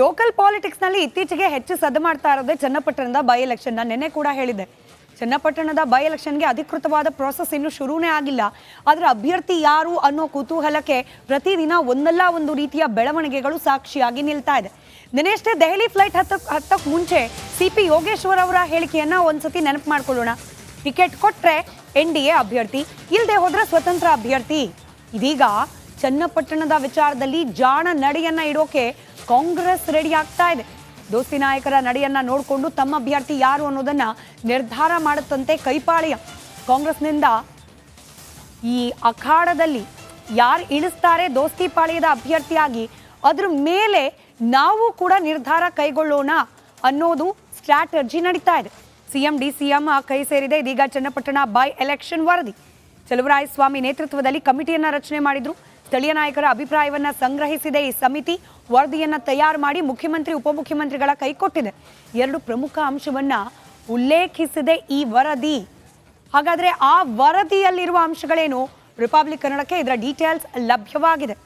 Local ಪಾಲಿಟಿಕ್ಸ್ನಲ್ಲಿ ಇತ್ತೀಚೆಗೆ ಹೆಚ್ಚು ಸದ್ದು ಮಾಡ್ತಾ ಇರೋದೇ ಚನ್ನಪಟ್ಟಣದ ಬೈ ಎಲೆಕ್ಷನ್ ನಾನು ನಿನ್ನೆ ಕೂಡ ಹೇಳಿದೆ ಚನ್ನಪಟ್ಟಣದ ಬೈ ಎಲೆಕ್ಷನ್ಗೆ ಅಧಿಕೃತವಾದ ಪ್ರೋಸೆಸ್ ಇನ್ನೂ ಶುರುನೇ ಆಗಿಲ್ಲ. ಆದರೆ ಅಭ್ಯರ್ಥಿ ಯಾರು ಅನ್ನೋ ಕುತೂಹಲಕ್ಕೆ ಪ್ರತಿದಿನ ಒಂದಲ್ಲ ಒಂದು ರೀತಿಯ ಬೆಳವಣಿಗೆಗಳು ಸಾಕ್ಷಿಯಾಗಿ ನಿಲ್ತಾ ಇದೆ. ನಿನ್ನೆಷ್ಟೇ ದೆಹಲಿ ಫ್ಲೈಟ್ ಹತ್ತಕ್ ಹತ್ತಕ್ಕೆ ಮುಂಚೆ ಸಿ ಪಿ ಯೋಗೇಶ್ವರ್ ಅವರ ಹೇಳಿಕೆಯನ್ನ ಒಂದ್ಸತಿ ನೆನಪು ಮಾಡ್ಕೊಳ್ಳೋಣ. ಟಿಕೆಟ್ ಕೊಟ್ರೆ ಎನ್ ಡಿ ಎ ಅಭ್ಯರ್ಥಿ ಇಲ್ಲದೆ ಹೋದ್ರೆ ಸ್ವತಂತ್ರ ಅಭ್ಯರ್ಥಿ. ಇದೀಗ ಚನ್ನಪಟ್ಟಣದ ವಿಚಾರದಲ್ಲಿ ಜಾಣ ನಡೆಯನ್ನ ಇಡೋಕೆ ಕಾಂಗ್ರೆಸ್ ರೆಡಿ ಆಗ್ತಾ ಇದೆ. ದೋಸ್ತಿ ನಾಯಕರ ನಡೆಯನ್ನ ನೋಡಿಕೊಂಡು ತಮ್ಮ ಅಭ್ಯರ್ಥಿ ಯಾರು ಅನ್ನೋದನ್ನ ನಿರ್ಧಾರ ಮಾಡುತ್ತಂತೆ ಕೈಪಾಳ್ಯ. ಕಾಂಗ್ರೆಸ್ನಿಂದ ಈ ಅಖಾಡದಲ್ಲಿ ಯಾರು ಇಳಿಸ್ತಾರೆ ದೋಸ್ತಿ ಪಾಳ್ಯದ ಅಭ್ಯರ್ಥಿಯಾಗಿ, ಅದ್ರ ಮೇಲೆ ನಾವು ಕೂಡ ನಿರ್ಧಾರ ಕೈಗೊಳ್ಳೋಣ ಅನ್ನೋದು ಸ್ಟ್ರಾಟಜಿ ನಡೀತಾ ಇದೆ. ಸಿಎಂ ಡಿ ಸಿಎಂ ಕೈ ಸೇರಿದೆ. ಇದೀಗ ಚನ್ನಪಟ್ಟಣ ಬೈ ಎಲೆಕ್ಷನ್ ವರದಿ. ಚಲುವರಾಯಸ್ವಾಮಿ ನೇತೃತ್ವದಲ್ಲಿ ಕಮಿಟಿಯನ್ನು ರಚನೆ ಮಾಡಿದ್ರು. ಸ್ಥಳೀಯ ನಾಯಕರ ಅಭಿಪ್ರಾಯವನ್ನ ಸಂಗ್ರಹಿಸಿದೆ. ಈ ಸಮಿತಿ ವರದಿಯನ್ನ ತಯಾರು ಮಾಡಿ ಮುಖ್ಯಮಂತ್ರಿ, ಉಪಮುಖ್ಯಮಂತ್ರಿಗಳ ಕೈ ಕೊಟ್ಟಿದೆ. ಎರಡು ಪ್ರಮುಖ ಅಂಶವನ್ನ ಉಲ್ಲೇಖಿಸಿದೆ ಈ ವರದಿ. ಹಾಗಾದ್ರೆ ಆ ವರದಿಯಲ್ಲಿರುವ ಅಂಶಗಳೇನು? ರಿಪಬ್ಲಿಕ್ ಕನ್ನಡಕ್ಕೆ ಇದರ ಡೀಟೇಲ್ಸ್ ಲಭ್ಯವಾಗಿದೆ.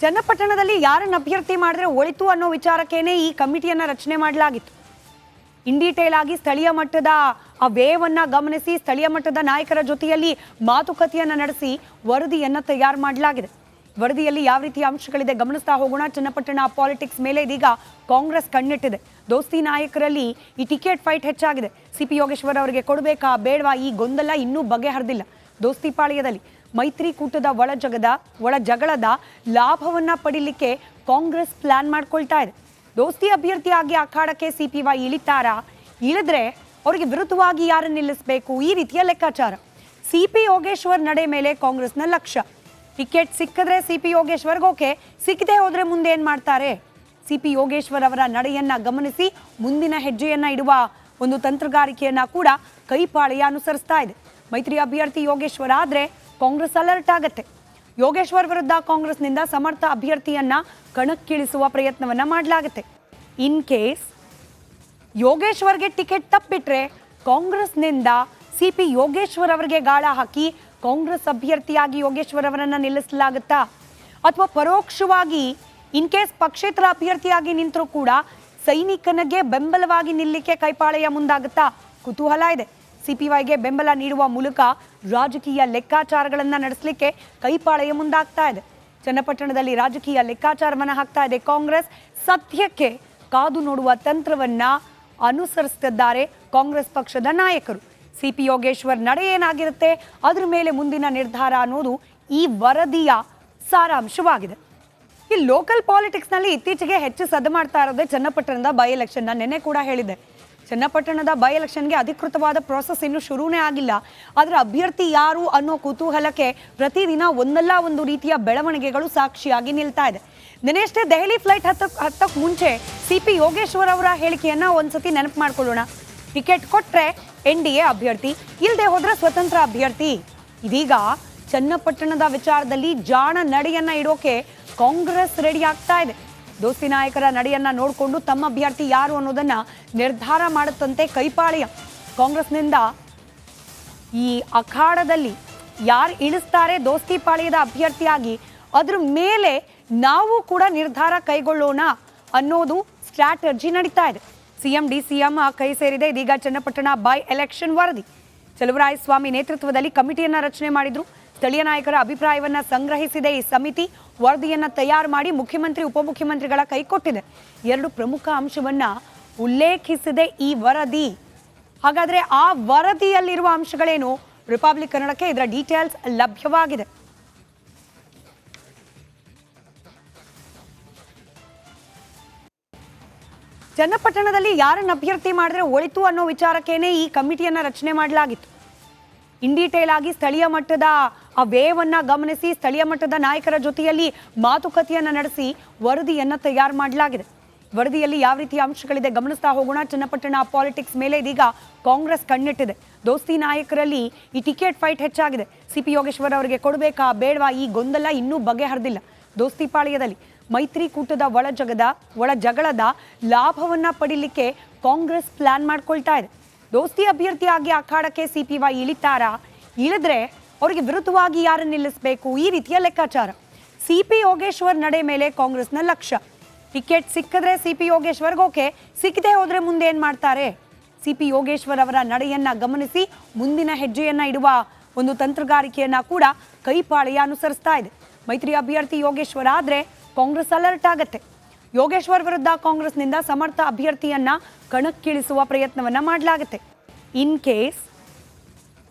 ಚನ್ನಪಟ್ಟಣದಲ್ಲಿ ಯಾರನ್ನು ಅಭ್ಯರ್ಥಿ ಮಾಡಿದ್ರೆ ಒಳಿತು ಅನ್ನೋ ವಿಚಾರಕ್ಕೇನೆ ಈ ಕಮಿಟಿಯನ್ನು ರಚನೆ ಮಾಡಲಾಗಿತ್ತು. ಇನ್ ಡೀಟೇಲ್ ಆಗಿ ಸ್ಥಳೀಯ ಮಟ್ಟದ ಆ ವೇವನ್ನ ಗಮನಿಸಿ ಸ್ಥಳೀಯ ಮಟ್ಟದ ನಾಯಕರ ಜೊತೆಯಲ್ಲಿ ಮಾತುಕತೆಯನ್ನ ನಡೆಸಿ ವರದಿಯನ್ನ ತಯಾರು ಮಾಡಲಾಗಿದೆ. ವರದಿಯಲ್ಲಿ ಯಾವ ರೀತಿಯ ಅಂಶಗಳಿದೆ ಗಮನಿಸ್ತಾ ಹೋಗೋಣ. ಚನ್ನಪಟ್ಟಣ ಪಾಲಿಟಿಕ್ಸ್ ಮೇಲೆ ಇದೀಗ ಕಾಂಗ್ರೆಸ್ ಕಣ್ಣಿಟ್ಟಿದೆ. ದೋಸ್ತಿ ನಾಯಕರಲ್ಲಿ ಈ ಟಿಕೆಟ್ ಫೈಟ್ ಹೆಚ್ಚಾಗಿದೆ. ಸಿ ಪಿ ಯೋಗೇಶ್ವರ್ ಅವರಿಗೆ ಕೊಡಬೇಕಾ ಬೇಡವಾ ಈ ಗೊಂದಲ ಇನ್ನೂ ಬಗೆಹರಿದಿಲ್ಲ. ದೋಸ್ತಿ ಪಾಳ್ಯದಲ್ಲಿ ಮೈತ್ರಿಕೂಟದ ಒಳಜಗದ ಒಳ ಜಗಳದ ಲಾಭವನ್ನ ಪಡಿಲಿಕ್ಕೆ ಕಾಂಗ್ರೆಸ್ ಪ್ಲಾನ್ ಮಾಡ್ಕೊಳ್ತಾ ಇದೆ. ದೋಸ್ತಿ ಅಭ್ಯರ್ಥಿಯಾಗಿ ಅಖಾಡಕ್ಕೆ ಸಿಪಿವೈ ಇಳಿತಾರಾ? ಇಳಿದ್ರೆ ಅವರಿಗೆ ವಿರುದ್ಧವಾಗಿ ಯಾರನ್ನು ನಿಲ್ಲಿಸಬೇಕು? ಈ ರೀತಿಯ ಲೆಕ್ಕಾಚಾರ. ಸಿ ಪಿ ಯೋಗೇಶ್ವರ್ ನಡೆ ಮೇಲೆ ಕಾಂಗ್ರೆಸ್ನ ಲಕ್ಷ್ಯ. ಟಿಕೆಟ್ ಸಿಕ್ಕಿದ್ರೆ ಸಿ ಪಿ ಯೋಗೇಶ್ವರ್ಗೆ ಓಕೆ, ಸಿಕ್ಕದೆ ಹೋದ್ರೆ ಮುಂದೆ ಏನ್ ಮಾಡ್ತಾರೆ? ಸಿ ಪಿ ಯೋಗೇಶ್ವರ್ ಅವರ ನಡೆಯನ್ನ ಗಮನಿಸಿ ಮುಂದಿನ ಹೆಜ್ಜೆಯನ್ನ ಇಡುವ ಒಂದು ತಂತ್ರಗಾರಿಕೆಯನ್ನ ಕೂಡ ಕೈಪಾಳೆಯ ಅನುಸರಿಸ್ತಾ ಇದೆ. ಮೈತ್ರಿ ಅಭ್ಯರ್ಥಿ ಯೋಗೇಶ್ವರ್ ಆದ್ರೆ ಕಾಂಗ್ರೆಸ್ ಅಲರ್ಟ್ ಆಗತ್ತೆ. ಯೋಗೇಶ್ವರ್ ವಿರುದ್ಧ ಕಾಂಗ್ರೆಸ್ನಿಂದ ಸಮರ್ಥ ಅಭ್ಯರ್ಥಿಯನ್ನ ಕಣಕ್ಕಿಳಿಸುವ ಪ್ರಯತ್ನವನ್ನ ಮಾಡಲಾಗುತ್ತೆ. ಇನ್ ಕೇಸ್ ಯೋಗೇಶ್ವರ್ಗೆ ಟಿಕೆಟ್ ತಪ್ಪಿಟ್ರೆ ಕಾಂಗ್ರೆಸ್ನಿಂದ ಸಿ ಪಿ ಯೋಗೇಶ್ವರ್ ಅವರಿಗೆ ಗಾಳ ಹಾಕಿ ಕಾಂಗ್ರೆಸ್ ಅಭ್ಯರ್ಥಿಯಾಗಿ ಯೋಗೇಶ್ವರ್ ಅವರನ್ನು ನಿಲ್ಲಿಸಲಾಗುತ್ತಾ? ಅಥವಾ ಪರೋಕ್ಷವಾಗಿ ಇನ್ ಕೇಸ್ ಪಕ್ಷೇತರ ಅಭ್ಯರ್ಥಿಯಾಗಿ ನಿಂತರೂ ಕೂಡ ಸೈನಿಕನಿಗೆ ಬೆಂಬಲವಾಗಿ ನಿಲ್ಲಿಕ್ಕೆ ಕೈಪಾಳೆಯ ಮುಂದಾಗುತ್ತಾ? ಕುತೂಹಲ ಇದೆ. ಸಿಪಿವೈಗೆ ಬೆಂಬಲ ನೀಡುವ ಮೂಲಕ ರಾಜಕೀಯ ಲೆಕ್ಕಾಚಾರಗಳನ್ನು ನಡೆಸಲಿಕ್ಕೆ ಕೈಪಾಳೆಯ ಮುಂದಾಗ್ತಾ ಇದೆ. ಚನ್ನಪಟ್ಟಣದಲ್ಲಿ ರಾಜಕೀಯ ಲೆಕ್ಕಾಚಾರವನ್ನ ಹಾಕ್ತಾ ಇದೆ ಕಾಂಗ್ರೆಸ್. ಸದ್ಯಕ್ಕೆ ಕಾದು ನೋಡುವ ತಂತ್ರವನ್ನ ಅನುಸರಿಸುತ್ತಿದ್ದಾರೆ ಕಾಂಗ್ರೆಸ್ ಪಕ್ಷದ ನಾಯಕರು. ಸಿಪಿ ಯೋಗೇಶ್ವರ್ ನಡೆ ಏನಾಗಿರುತ್ತೆ? ಅದ್ರ ಮೇಲೆ ಮುಂದಿನ ನಿರ್ಧಾರ ಅನ್ನೋದು ಈ ವರದಿಯ ಸಾರಾಂಶವಾಗಿದೆ. ಈ ಲೋಕಲ್ ಪಾಲಿಟಿಕ್ಸ್ನಲ್ಲಿ ಇತ್ತೀಚೆಗೆ ಹೆಚ್ಚು ಸದ್ದು ಮಾಡ್ತಾ ಇರೋದೇ ಚನ್ನಪಟ್ಟಣದ ಬೈ ಎಲೆಕ್ಷನ್ ನೆನೆ ಕೂಡ ಹೇಳಿದ್ದೆ. ಚನ್ನಪಟ್ಟಣದ ಬೈ ಎಲೆಕ್ಷನ್ಗೆ ಅಧಿಕೃತವಾದ ಪ್ರಾಸೆಸ್ ಇನ್ನೂ ಶುರುನೇ ಆಗಿಲ್ಲ. ಆದರೆ ಅಭ್ಯರ್ಥಿ ಯಾರು ಅನ್ನೋ ಕುತೂಹಲಕ್ಕೆ ಪ್ರತಿದಿನ ಒಂದಲ್ಲ ಒಂದು ರೀತಿಯ ಬೆಳವಣಿಗೆಗಳು ಸಾಕ್ಷಿಯಾಗಿ ನಿಲ್ತಾ ಇದೆ. ನಿನ್ನೆಷ್ಟೇ ದೆಹಲಿ ಫ್ಲೈಟ್ ಹತ್ತಕ್ ಹತ್ತಕ್ಕೆ ಮುಂಚೆ ಸಿ ಪಿ ಯೋಗೇಶ್ವರ್ ಅವರ ಹೇಳಿಕೆಯನ್ನ ಒಂದ್ಸತಿ ನೆನಪು ಮಾಡ್ಕೊಳ್ಳೋಣ. ಟಿಕೆಟ್ ಕೊಟ್ಟರೆ ಎನ್ ಡಿ ಎ ಅಭ್ಯರ್ಥಿ ಇಲ್ಲದೆ ಹೋದ್ರೆ ಸ್ವತಂತ್ರ ಅಭ್ಯರ್ಥಿ. ಇದೀಗ ಚನ್ನಪಟ್ಟಣದ ವಿಚಾರದಲ್ಲಿ ಜಾಣ ನಡೆಯನ್ನ ಇಡೋಕೆ ಕಾಂಗ್ರೆಸ್ ರೆಡಿ ಆಗ್ತಾ ಇದೆ. ದೋಸ್ತಿ ನಾಯಕರ ನಡೆಯನ್ನ ನೋಡಿಕೊಂಡು ತಮ್ಮ ಅಭ್ಯರ್ಥಿ ಯಾರು ಅನ್ನೋದನ್ನ ನಿರ್ಧಾರ ಮಾಡುತ್ತಂತೆ ಕೈಪಾಳ್ಯ ಕಾಂಗ್ರೆಸ್ನಿಂದ. ಈ ಅಖಾಡದಲ್ಲಿ ಯಾರು ಇಳಿಸ್ತಾರೆ ದೋಸ್ತಿ ಪಾಳ್ಯದ ಅಭ್ಯರ್ಥಿಯಾಗಿ, ಅದ್ರ ಮೇಲೆ ನಾವು ಕೂಡ ನಿರ್ಧಾರ ಕೈಗೊಳ್ಳೋಣ ಅನ್ನೋದು ಸ್ಟ್ರಾಟಜಿ ನಡೀತಾ ಇದೆ. ಸಿಎಂ ಡಿ ಸಿಎಂ ಕೈ ಸೇರಿದೆ. ಇದೀಗ ಚನ್ನಪಟ್ಟಣ ಬೈ ಎಲೆಕ್ಷನ್ ವರದಿ. ಚಲುವರಾಯಸ್ವಾಮಿ ನೇತೃತ್ವದಲ್ಲಿ ಕಮಿಟಿಯನ್ನು ರಚನೆ ಮಾಡಿದ್ರು. ಸ್ಥಳೀಯ ನಾಯಕರ ಅಭಿಪ್ರಾಯವನ್ನ ಸಂಗ್ರಹಿಸಿದೆ ಈ ಸಮಿತಿ ವರದಿಯನ್ನ ತಯಾರು ಮಾಡಿ ಮುಖ್ಯಮಂತ್ರಿ, ಉಪಮುಖ್ಯಮಂತ್ರಿಗಳ ಕೈ ಕೊಟ್ಟಿದೆ. ಎರಡು ಪ್ರಮುಖ ಅಂಶವನ್ನ ಉಲ್ಲೇಖಿಸಿದೆ ಈ ವರದಿ. ಹಾಗಾದ್ರೆ ಆ ವರದಿಯಲ್ಲಿರುವ ಅಂಶಗಳೇನು? ರಿಪಬ್ಲಿಕ್ ಕನ್ನಡಕ್ಕೆ ಇದರ ಡೀಟೇಲ್ಸ್ ಲಭ್ಯವಾಗಿದೆ. ಚನ್ನಪಟ್ಟಣದಲ್ಲಿ ಯಾರನ್ನು ಅಭ್ಯರ್ಥಿ ಮಾಡಿದ್ರೆ ಒಳಿತು ಅನ್ನೋ ವಿಚಾರಕ್ಕೇನೆ ಈ ಕಮಿಟಿಯನ್ನು ರಚನೆ ಮಾಡಲಾಗಿತ್ತು. ಇನ್ ಡೀಟೇಲ್ ಆಗಿ ಸ್ಥಳೀಯ ಮಟ್ಟದ ಆ ವ್ಯಯವನ್ನ ಗಮನಿಸಿ ಸ್ಥಳೀಯ ಮಟ್ಟದ ನಾಯಕರ ಜೊತೆಯಲ್ಲಿ ಮಾತುಕತೆಯನ್ನ ನಡೆಸಿ ವರದಿಯನ್ನ ತಯಾರು ಮಾಡಲಾಗಿದೆ. ವರದಿಯಲ್ಲಿ ಯಾವ ರೀತಿಯ ಅಂಶಗಳಿದೆ ಗಮನಿಸ್ತಾ ಹೋಗೋಣ. ಚನ್ನಪಟ್ಟಣ ಪಾಲಿಟಿಕ್ಸ್ ಮೇಲೆ ಇದೀಗ ಕಾಂಗ್ರೆಸ್ ಕಣ್ಣಿಟ್ಟಿದೆ. ದೋಸ್ತಿ ನಾಯಕರಲ್ಲಿ ಈ ಟಿಕೆಟ್ ಫೈಟ್ ಹೆಚ್ಚಾಗಿದೆ. ಸಿ ಪಿ ಯೋಗೇಶ್ವರ್ ಅವರಿಗೆ ಕೊಡಬೇಕಾ ಬೇಡವಾ ಈ ಗೊಂದಲ ಇನ್ನೂ ಬಗೆಹರಿದಿಲ್ಲ. ದೋಸ್ತಿ ಪಾಳ್ಯದಲ್ಲಿ ಮೈತ್ರಿಕೂಟದ ಒಳ ಜಗದ, ಒಳ ಜಗಳದ ಲಾಭವನ್ನ ಪಡಿಲಿಕ್ಕೆ ಕಾಂಗ್ರೆಸ್ ಪ್ಲಾನ್ ಮಾಡ್ಕೊಳ್ತಾ ಇದೆ. ದೋಸ್ತಿ ಅಭ್ಯರ್ಥಿಯಾಗಿ ಅಖಾಡಕ್ಕೆ ಸಿಪಿವೈ ಇಳಿತಾರಾ? ಇಳಿದ್ರೆ ಅವರಿಗೆ ವಿರುದ್ಧವಾಗಿ ಯಾರನ್ನು ನಿಲ್ಲಿಸಬೇಕು? ಈ ರೀತಿಯ ಲೆಕ್ಕಾಚಾರ. ಸಿ ಪಿ ಯೋಗೇಶ್ವರ್ ನಡೆ ಮೇಲೆ ಕಾಂಗ್ರೆಸ್ನ ಲಕ್ಷ್ಯ. ಟಿಕೆಟ್ ಸಿಕ್ಕಿದ್ರೆ ಸಿ ಪಿ ಯೋಗೇಶ್ವರ್ಗೆ ಓಕೆ, ಸಿಕ್ಕದೆ ಹೋದ್ರೆ ಮುಂದೆ ಏನ್ ಮಾಡ್ತಾರೆ? ಸಿ ಪಿ ಯೋಗೇಶ್ವರ್ ಅವರ ನಡೆಯನ್ನ ಗಮನಿಸಿ, ಮುಂದಿನ ಹೆಜ್ಜೆಯನ್ನ ಇಡುವ ಒಂದು ತಂತ್ರಗಾರಿಕೆಯನ್ನ ಕೂಡ ಕೈಪಾಳೆಯ ಅನುಸರಿಸ್ತಾ ಇದೆ. ಮೈತ್ರಿ ಅಭ್ಯರ್ಥಿ ಯೋಗೇಶ್ವರ್ ಆದ್ರೆ ಕಾಂಗ್ರೆಸ್ ಅಲರ್ಟ್ ಆಗತ್ತೆ. ಯೋಗೇಶ್ವರ್ ವಿರುದ್ಧ ಕಾಂಗ್ರೆಸ್ನಿಂದ ಸಮರ್ಥ ಅಭ್ಯರ್ಥಿಯನ್ನ ಕಣಕ್ಕಿಳಿಸುವ ಪ್ರಯತ್ನವನ್ನ ಮಾಡಲಾಗುತ್ತೆ. ಇನ್ ಕೇಸ್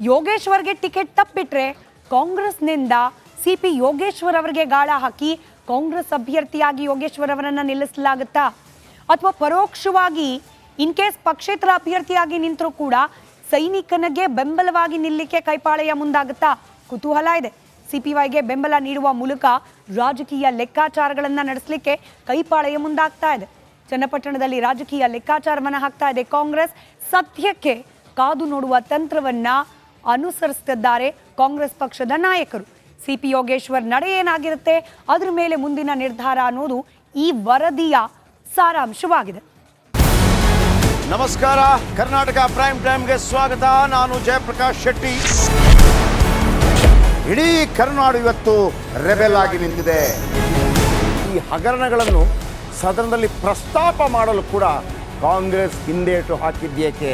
ಯೋಗೇಶ್ವರ್ಗೆ ಟಿಕೆಟ್ ತಪ್ಪಿಟ್ರೆ ಕಾಂಗ್ರೆಸ್ನಿಂದ ಸಿ ಪಿ ಯೋಗೇಶ್ವರ್ ಅವರಿಗೆ ಗಾಳ ಹಾಕಿ ಕಾಂಗ್ರೆಸ್ ಅಭ್ಯರ್ಥಿಯಾಗಿ ಯೋಗೇಶ್ವರ್ ಅವರನ್ನ ನಿಲ್ಲಿಸಲಾಗುತ್ತಾ? ಅಥವಾ ಪರೋಕ್ಷವಾಗಿ ಇನ್ ಕೇಸ್ ಪಕ್ಷೇತರ ಅಭ್ಯರ್ಥಿಯಾಗಿ ನಿಂತರೂ ಕೂಡ ಸೈನಿಕನಿಗೆ ಬೆಂಬಲವಾಗಿ ನಿಲ್ಲಿಕ್ಕೆ ಕೈಪಾಳೆಯ ಮುಂದಾಗುತ್ತಾ? ಕುತೂಹಲ ಇದೆ. ಸಿಪಿವೈಗೆ ಬೆಂಬಲ ನೀಡುವ ಮೂಲಕ ರಾಜಕೀಯ ಲೆಕ್ಕಾಚಾರಗಳನ್ನು ನಡೆಸಲಿಕ್ಕೆ ಕೈಪಾಳೆಯ ಮುಂದಾಗ್ತಾ ಇದೆ. ಚನ್ನಪಟ್ಟಣದಲ್ಲಿ ರಾಜಕೀಯ ಲೆಕ್ಕಾಚಾರವನ್ನ ಹಾಕ್ತಾ ಇದೆ ಕಾಂಗ್ರೆಸ್. ಸದ್ಯಕ್ಕೆ ಕಾದು ನೋಡುವ ತಂತ್ರವನ್ನ ಅನುಸರಿಸುತ್ತಿದ್ದಾರೆ ಕಾಂಗ್ರೆಸ್ ಪಕ್ಷದ ನಾಯಕರು. ಸಿಪಿ ಯೋಗೇಶ್ವರ್ ನಡೆ ಏನಾಗಿರುತ್ತೆ? ಅದ್ರ ಮೇಲೆ ಮುಂದಿನ ನಿರ್ಧಾರ ಅನ್ನೋದು ಈ ವರದಿಯ ಸಾರಾಂಶವಾಗಿದೆ. ನಮಸ್ಕಾರ. ಕರ್ನಾಟಕ ಪ್ರೈಮ್ ಟೈಮ್ಗೆ ಸ್ವಾಗತ. ನಾನು ಜಯಪ್ರಕಾಶ್ ಶೆಟ್ಟಿ. ಇಡೀ ಕರುನಾಡು ಇವತ್ತು ರೆಬೆಲ್ ಆಗಿ ನಿಂತಿದೆ. ಈ ಹಗರಣಗಳನ್ನು ಸದನದಲ್ಲಿ ಪ್ರಸ್ತಾಪ ಮಾಡಲು ಕೂಡ ಕಾಂಗ್ರೆಸ್ ಹಿಂದೇಟು ಹಾಕಿದ್ದೇಕೆ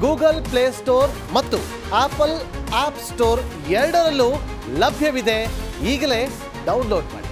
ಗೂಗಲ್ ಪ್ಲೇ ಸ್ಟೋರ್ ಮತ್ತು ಆಪಲ್ ಆಪ್ ಸ್ಟೋರ್ ಎರಡರಲ್ಲೂ ಲಭ್ಯವಿದೆ. ಈಗಲೇ ಡೌನ್ಲೋಡ್ ಮಾಡಿ.